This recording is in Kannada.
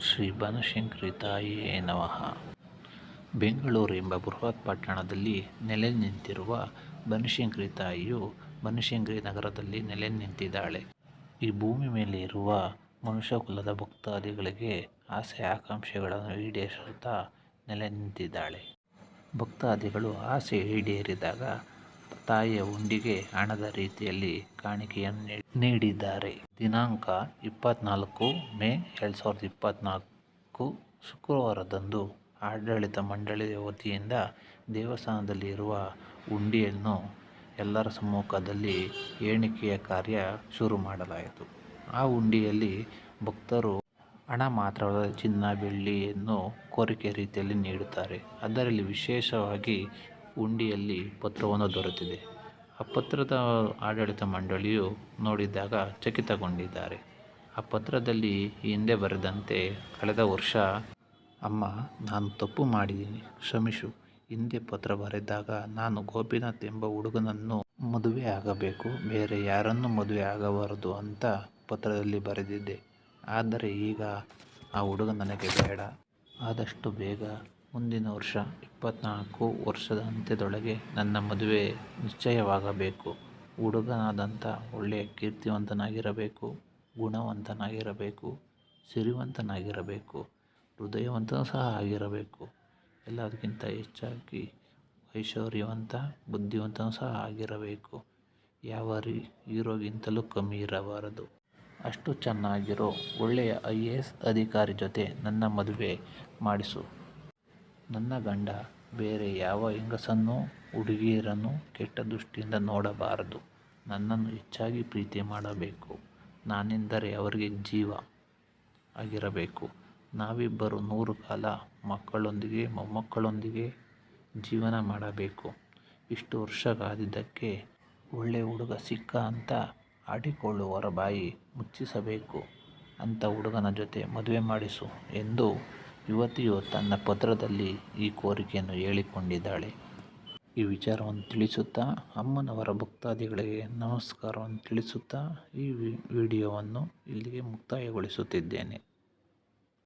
ಶ್ರೀ ಬನಶಂಕರಿ ತಾಯಿಯೇ ನಮಃ. ಬೆಂಗಳೂರು ಎಂಬ ಬೃಹತ್ ಪಟ್ಟಣದಲ್ಲಿ ನೆಲೆ ನಿಂತಿರುವ ಬನಶಂಕರಿ ತಾಯಿಯು ಬನಶಂಕರಿ ನಗರದಲ್ಲಿ ನೆಲೆ ನಿಂತಿದ್ದಾಳೆ. ಈ ಭೂಮಿ ಮೇಲೆ ಇರುವ ಮನುಷ್ಯಕುಲದ ಭಕ್ತಾದಿಗಳಿಗೆ ಆಸೆ ಆಕಾಂಕ್ಷೆಗಳನ್ನು ಈಡೇರಿಸುತ್ತಾ ನೆಲೆ ನಿಂತಿದ್ದಾಳೆ. ಭಕ್ತಾದಿಗಳು ಆಸೆ ಈಡೇರಿದಾಗ ತಾಯಿಯ ಹುಂಡಿಗೆ ಹಣದ ರೀತಿಯಲ್ಲಿ ಕಾಣಿಕೆಯನ್ನು ನೀಡಿದ್ದಾರೆ. ದಿನಾಂಕ ಇಪ್ಪತ್ತ್ನಾಲ್ಕು ಮೇ ಎರಡು ಸಾವಿರದ ಇಪ್ಪತ್ತ್ನಾಲ್ಕು ಶುಕ್ರವಾರದಂದು ಆಡಳಿತ ಮಂಡಳಿಯ ವತಿಯಿಂದ ದೇವಸ್ಥಾನದಲ್ಲಿ ಇರುವ ಹುಂಡಿಯನ್ನು ಎಲ್ಲರ ಸಮ್ಮುಖದಲ್ಲಿ ಏಣಿಕೆಯ ಕಾರ್ಯ ಶುರು ಮಾಡಲಾಯಿತು. ಆ ಹುಂಡಿಯಲ್ಲಿ ಭಕ್ತರು ಹಣ ಮಾತ್ರವಲ್ಲದೆ ಚಿನ್ನ, ಬೆಳ್ಳಿಯನ್ನು ಕೋರಿಕೆ ರೀತಿಯಲ್ಲಿ ನೀಡುತ್ತಾರೆ. ಅದರಲ್ಲಿ ವಿಶೇಷವಾಗಿ ಹುಂಡಿಯಲ್ಲಿ ಪತ್ರವನ್ನು ದೊರೆತಿದೆ. ಆ ಪತ್ರದ ಆಡಳಿತ ಮಂಡಳಿಯು ನೋಡಿದಾಗ ಚಕಿತಗೊಂಡಿದ್ದಾರೆ. ಆ ಪತ್ರದಲ್ಲಿ ಹಿಂದೆ ಬರೆದಂತೆ, ಕಳೆದ ವರ್ಷ, ಅಮ್ಮ, ನಾನು ತಪ್ಪು ಮಾಡಿದ್ದೀನಿ. ಕ್ಷಮಿಸು. ಹಿಂದೆ ಪತ್ರ ಬರೆದಾಗ ನಾನು ಗೋಪಿನಾಥ್ ಎಂಬ ಹುಡುಗನನ್ನು ಮದುವೆ ಆಗಬೇಕು. ಬೇರೆ ಯಾರನ್ನು ಮದುವೆ ಆಗಬಾರದು ಅಂತ ಪತ್ರದಲ್ಲಿ ಬರೆದಿದ್ದೆ. ಆದರೆ ಈಗ ಆ ಹುಡುಗ ನನಗೆ ಬೇಡ. ಆದಷ್ಟು ಬೇಗ ಮುಂದಿನ ವರ್ಷ ಇಪ್ಪತ್ತ್ನಾಲ್ಕು ವರ್ಷದ ಅಂತ್ಯದೊಳಗೆ ನನ್ನ ಮದುವೆ ನಿಶ್ಚಯವಾಗಬೇಕು. ಹುಡುಗನಾದಂಥ ಒಳ್ಳೆಯ ಕೀರ್ತಿವಂತನಾಗಿರಬೇಕು, ಗುಣವಂತನಾಗಿರಬೇಕು, ಸಿರಿವಂತನಾಗಿರಬೇಕು, ಹೃದಯವಂತನೂ ಸಹ ಆಗಿರಬೇಕು. ಎಲ್ಲದಕ್ಕಿಂತ ಹೆಚ್ಚಾಗಿ ಐಶ್ವರ್ಯವಂತ, ಬುದ್ಧಿವಂತನೂ ಸಹ ಆಗಿರಬೇಕು. ಯಾವ ರೀ ಹೀರೋಗಿಂತಲೂ ಕಮ್ಮಿ ಇರಬಾರದು. ಅಷ್ಟು ಚೆನ್ನಾಗಿರೋ ಒಳ್ಳೆಯ ಐ ಎ ಎಸ್ ಅಧಿಕಾರಿ ಜೊತೆ ನನ್ನ ಮದುವೆ ಮಾಡಿಸು. ನನ್ನ ಗಂಡ ಬೇರೆ ಯಾವ ಹೆಂಗಸನ್ನೂ, ಹುಡುಗಿಯರನ್ನು ಕೆಟ್ಟ ದೃಷ್ಟಿಯಿಂದ ನೋಡಬಾರದು. ನನ್ನನ್ನು ಹೆಚ್ಚಾಗಿ ಪ್ರೀತಿ ಮಾಡಬೇಕು. ನಾನೆಂದರೆ ಅವರಿಗೆ ಜೀವ ಆಗಿರಬೇಕು. ನಾವಿಬ್ಬರು ನೂರು ಕಾಲ ಮಕ್ಕಳೊಂದಿಗೆ, ಮೊಮ್ಮಕ್ಕಳೊಂದಿಗೆ ಜೀವನ ಮಾಡಬೇಕು. ಇಷ್ಟು ವರ್ಷ ಕಾದಿದ್ದಕ್ಕೆ ಒಳ್ಳೆಯ ಹುಡುಗ ಸಿಕ್ಕ ಅಂತ ಆಡಿಕೊಳ್ಳುವರ ಬಾಯಿ ಮುಚ್ಚಿಸಬೇಕು. ಅಂಥ ಹುಡುಗನ ಜೊತೆ ಮದುವೆ ಮಾಡಿಸು ಎಂದು ಯುವತಿಯು ತನ್ನ ಪತ್ರದಲ್ಲಿ ಈ ಕೋರಿಕೆಯನ್ನು ಹೇಳಿಕೊಂಡಿದ್ದಾಳೆ. ಈ ವಿಚಾರವನ್ನು ತಿಳಿಸುತ್ತಾ ಅಮ್ಮನವರ ಭಕ್ತಾದಿಗಳಿಗೆ ನಮಸ್ಕಾರವನ್ನು ತಿಳಿಸುತ್ತಾ ಈ ವಿಡಿಯೋವನ್ನು ಇಲ್ಲಿಗೆ ಮುಕ್ತಾಯಗೊಳಿಸುತ್ತಿದ್ದೇನೆ.